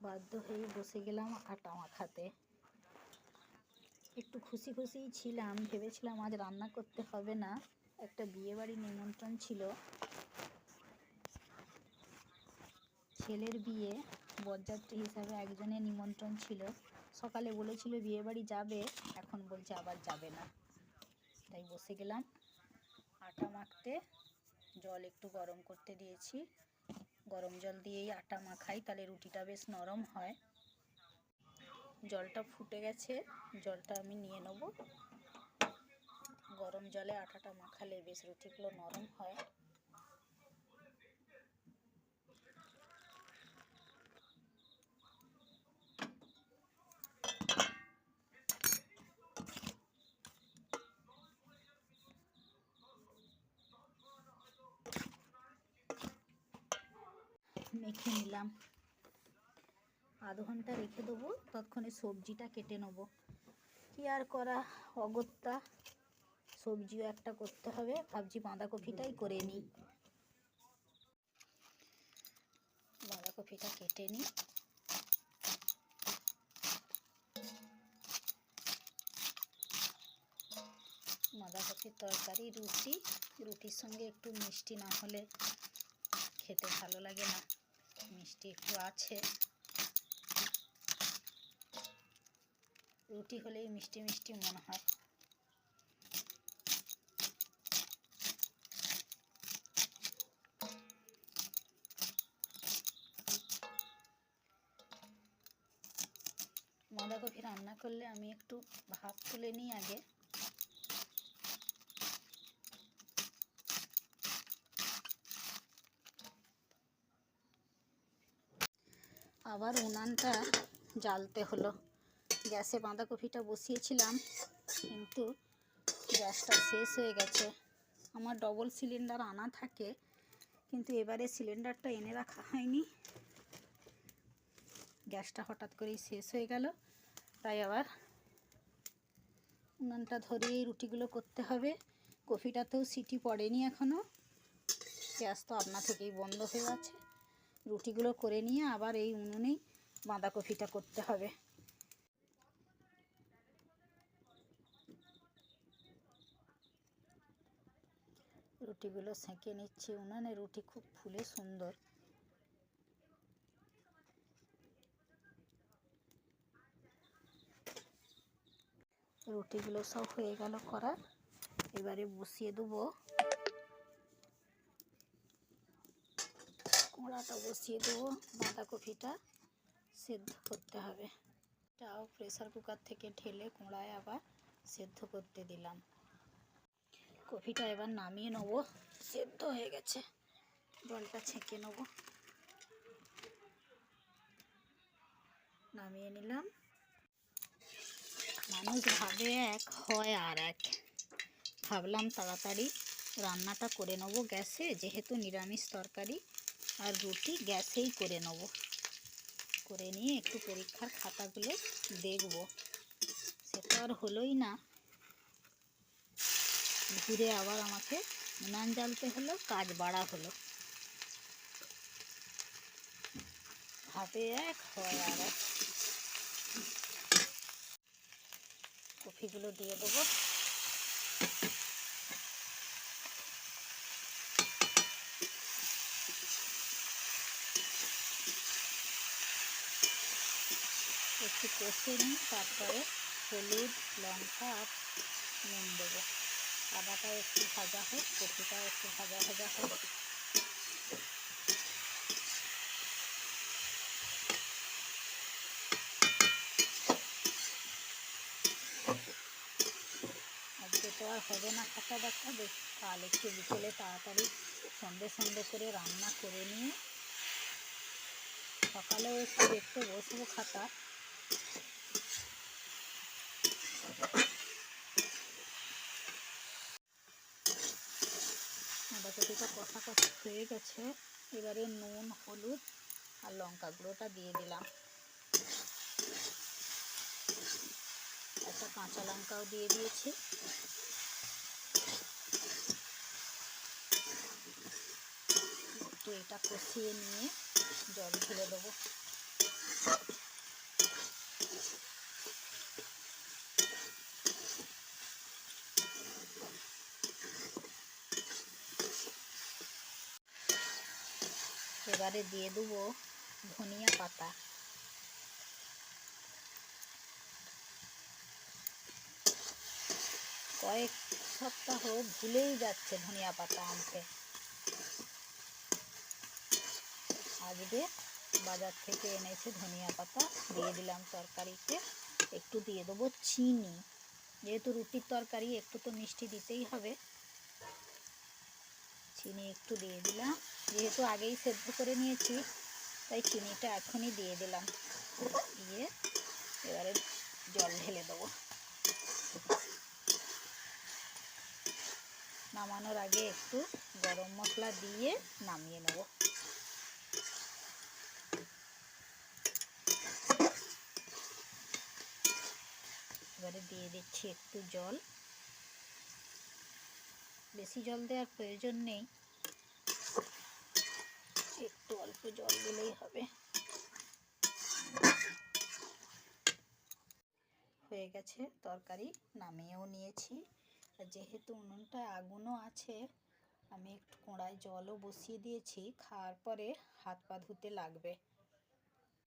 বাধ্য হয়ে বসে গেলাম আটা মাখাতে। একটু খুশি খুশিই ছিলাম, ভেবেছিলাম আজ রান্না করতে হবে না। একটা বিয়েবাড়ি নিমন্ত্রণ ছিল। ছেলের বিয়ে, বরযাত্রী হিসাবে একজনের নিমন্ত্রণ ছিল। সকালে বলেছিল বিয়েবাড়ি যাবে, এখন বলছে আবার যাবে না। তাই বসে গেলাম, আটা মাখতে। জল একটু গরম করতে দিয়েছি। গরম জল দিয়েই আটা মাখাই, তাহলে রুটিটা বেশ নরম হয়। জলটা ফুটে গেছে, জলটা আমি নিয়ে নেব। গরম জলে আটাটা মাখালে বেশ রুটিগুলো নরম হয়। মেখে নিলাম। আধ ঘণ্টা রেখে দেবো, ততক্ষণে সবজিটা কেটে নেব। কি আর করা, অগত্যা। সবজিও একটা করতে হবে, ভাবছি বাঁধাকপিটাই করে নিই। বাঁধাকপিটা কেটে নিই। বাঁধাকপির তরকারি, রুটি। রুটির সঙ্গে একটু মিষ্টি না হলে খেতে ভালো লাগে না। মিষ্টি একটু আছে। রুটি হলেই মিষ্টি মিষ্টি মনে হয়। বাঁধাকপি রান্না করলে আমি একটু ভাত তুলে নিই আগে। আবার উনানটা জ্বালতে হলো। গ্যাসে বাঁধাকপিটা বসিয়েছিলাম, কিন্তু গ্যাসটা শেষ হয়ে গেছে। আমার ডবল সিলিন্ডার আনা থাকে, কিন্তু এবারে সিলিন্ডারটা এনে রাখা হয়নি। গ্যাসটা হঠাৎ করেই শেষ হয়ে গেল, তাই আবার উনানটা ধরিয়েই রুটিগুলো করতে হবে। কফিটাতেও সিটি পড়েনি এখনও গ্যাস তো আপনা থেকেই বন্ধ হয়ে আছে। রুটিগুলো করে নিয়ে আবার এই উনুনেই বাঁধাকপিটা করতে হবে। রুটিগুলো সেঁকে নিচ্ছি। উনানে রুটি খুব ফুলে সুন্দর। রুটিগুলো সব হয়ে গেল করা এবারে বসিয়ে দেবো। কড়াটা বসিয়ে দেবো, বাঁধাকপিটা সেদ্ধ করতে হবে। এটাও প্রেসার কুকার থেকে ঢেলে কোঁড়ায় আবার সেদ্ধ করতে দিলাম। কপিটা এবার নামিয়ে নেব, সেদ্ধ হয়ে গেছে। জলটা ছেঁকে নেব। নামিয়ে নিলাম। মানুষ ভাবে এক হয় আর এক। ভাবলাম তাড়াতাড়ি রান্নাটা করে নেব গ্যাসে, যেহেতু নিরামিষ তরকারি। আর রুটি গ্যাসেই করে নেব। করে নিয়ে একটু পরীক্ষার খাতাগুলো দেখব। সে তো আর হলোই না। ঘুরে আবার আমাকে উনান জ্বালতে হলো, কাজ বাড়া হলো। ভাবে এক হয় আর কফিগুলো দিয়ে দেবো একটু কষে নিই তারপরে হলুদ, লঙ্কা আর নুন দেবো। আদাটা একটু ভাজা হোক কপিটাও একটু ভাজা ভাজা হোক। আজকে তো আর হবে না খাতা দেখা বেশ কাল একটু বিকেলে তাড়াতাড়ি সন্ধে সন্ধে করে রান্না করে নিয়ে সকালেও একটু দেখতে বসবো খাতা। বাঁধাকপিটা কষা কষা হয়ে গেছে। এবারে নুন, হলুদ আর লঙ্কা গুঁড়োটা দিয়ে দিলাম। একটা কাঁচা লঙ্কাও দিয়ে দিয়েছি। একটু এটা কষিয়ে নিয়ে জল ঢেলে দেবো। এবারে দিয়ে দেবো ধনিয়া পাতা। কয়েক সপ্তাহ ভুলেই যাচ্ছে ধনিয়া পাতা আনতে। আজকে বাজার থেকে এনেছে ধনিয়া পাতা, দিয়ে দিলাম তরকারিতে। একটু দিয়ে দেবো চিনি। যেহেতু রুটির তরকারি, একটু তো মিষ্টি দিতেই হবে। চিনি একটু দিয়ে দিলাম। যেহেতু আগেই সেদ্ধ করে নিয়েছি, তাই চিনিটা এখনই দিয়ে দিলাম। দিয়ে এবারে জল ঢেলে দেবো। নামানোর আগে একটু গরম মশলা দিয়ে নামিয়ে নেব। এবারে দিয়ে দিচ্ছি একটু জল। বেশি জল দেওয়ার প্রয়োজন নেই। একটু অল্প জল দিলেই হবে। হয়ে গেছে, তরকারি নামিয়েও নিয়েছি। আর যেহেতু উনুনটা আগুনও আছে, আমি একটু কড়ায় জলও বসিয়ে দিয়েছি। খাওয়ার পরে হাত পা ধুতে লাগবে।